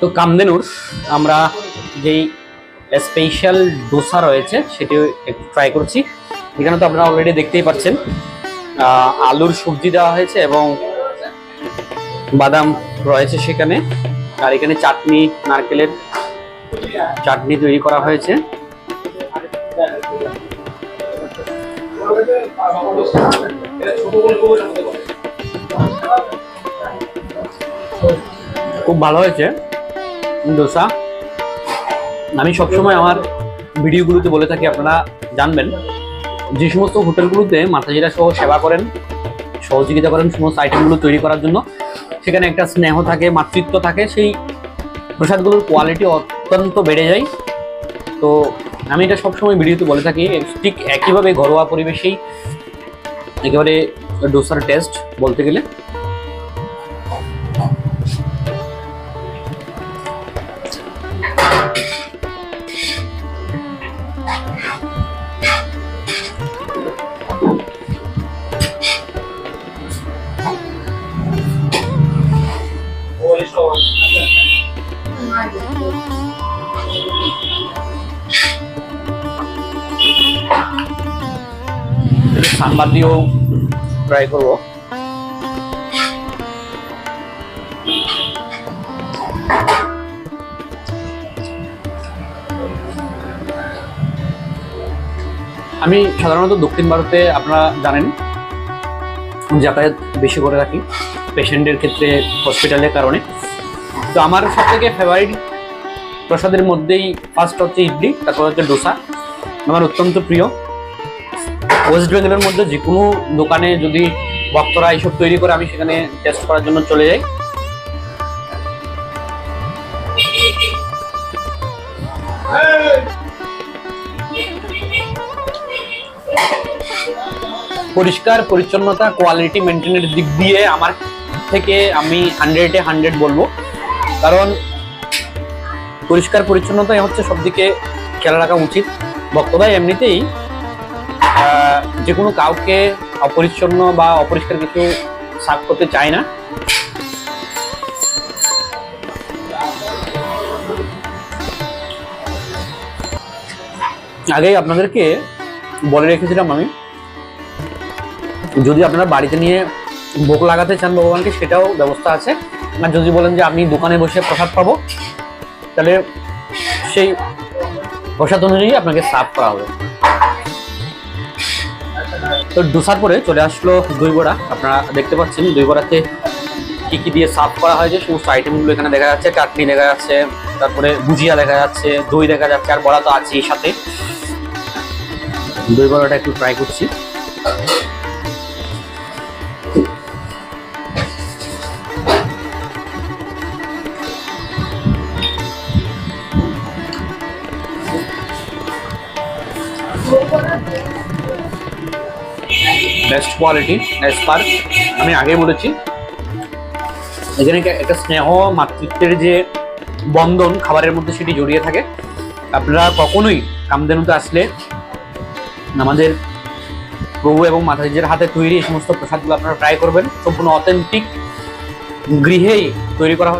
তো কামদেনুর, আমরা যেই স্পেশাল ডোসা রয়েছে সেটি একটু ট্রাই করছি। এখানে তো আপনারা অলরেডি দেখতেই পাচ্ছেন আলুর সবজি দেওয়া হয়েছে এবং বাদাম রয়েছে সেখানে। আর এখানে চাটনি, নারকেলের চাটনি তৈরি করা হয়েছে। খুব ভালো হয়েছে। ডোসা আমি সবসময় আমার ভিডিওগুলোতে বলে থাকি, আপনারা জানবেন। যে সমস্ত হোটেলগুলোতে মাথাজিরা সহ সেবা করেন, সহযোগিতা করেন, সমস্ত আইটেমগুলো তৈরি করার জন্য, সেখানে একটা স্নেহ থাকে, মাতৃত্ব থাকে, সেই প্রসাদগুলোর কোয়ালিটি অত্যন্ত বেড়ে যায়। তো আমি এটা সবসময় ভিডিওতে বলে থাকি ঠিক একইভাবে ঘরোয়া পরিবেশেই একেবারে ডোসার টেস্ট বলতে গেলে। সাম্বার দিয়েও ট্রাই করব। আমি সাধারণত দক্ষিণ ভারতে আপনারা জানেন যাতায়াত বেশি করে রাখি পেশেন্টের ক্ষেত্রে হসপিটালের কারণে। তো আমার সব থেকে ফেভারিট প্রসাদের মধ্যেই ফার্স্ট হচ্ছে ইডলি, তারপর হচ্ছে ডোসা। আমার অত্যন্ত প্রিয়। ওয়েস্ট বেঙ্গলের মধ্যে যে কোনো দোকানে যদি ভক্তরা এইসব তৈরি করে, আমি সেখানে টেস্ট করার জন্য চলে যাই। পরিষ্কার, পরিচ্ছন্নতা কোয়ালিটি মেনটেনের দিক দিয়ে আমার থেকে আমি হান্ড্রেডে হান্ড্রেড বলব। কারণ পরিষ্কার, পরিচ্ছন্নতাই হচ্ছে সব দিকে খেয়াল রাখা উচিত। ভক্তরা এমনিতেই যে কোনো কাউকে অপরিচ্ছন্ন বা অপরিষ্কার কিছু সাফ করতে চায় না। আগেই আপনাদেরকে বলে রেখেছিলাম আমি, যদি আপনারা বাড়িতে নিয়ে ভোগ লাগাতে চান ভগবানকে, সেটাও ব্যবস্থা আছে। আর যদি বলেন যে আমি দোকানে বসে প্রসাদ পাবো, তাহলে সেই প্রসাদ অনুযায়ী আপনাকে সাফ করা হবে। তো ডোসার পরে চলে আসলো দই বড়া আপনারা দেখতে পাচ্ছেন দই বড়াতে কি কি দিয়ে সার্ভ করা হয়েছে সমস্ত আইটেমগুলো এখানে দেখা যাচ্ছে। চাটনি দেখা যাচ্ছে, তারপরে ভুজিয়া দেখা যাচ্ছে, দই দেখা যাচ্ছে, আর বড়া তো আছেই সাথে। দই বড়াটা একটু ট্রাই করছি। বেস্ট কোয়ালিটি অ্যাজ পার আমি আগে বলেছি। এখানে একটা- স্নেহ মাতৃত্বের যে বন্ধন খাবারের মধ্যে সেটি জড়িয়ে থাকে। আপনারা কখনোই কামধেনুতে আসলে আমাদের প্রভু এবং মাতাজির হাতে তৈরি এই সমস্ত প্রসাদগুলো আপনারা ট্রাই করবেন। সম্পূর্ণ অথেন্টিক গৃহেই তৈরি করা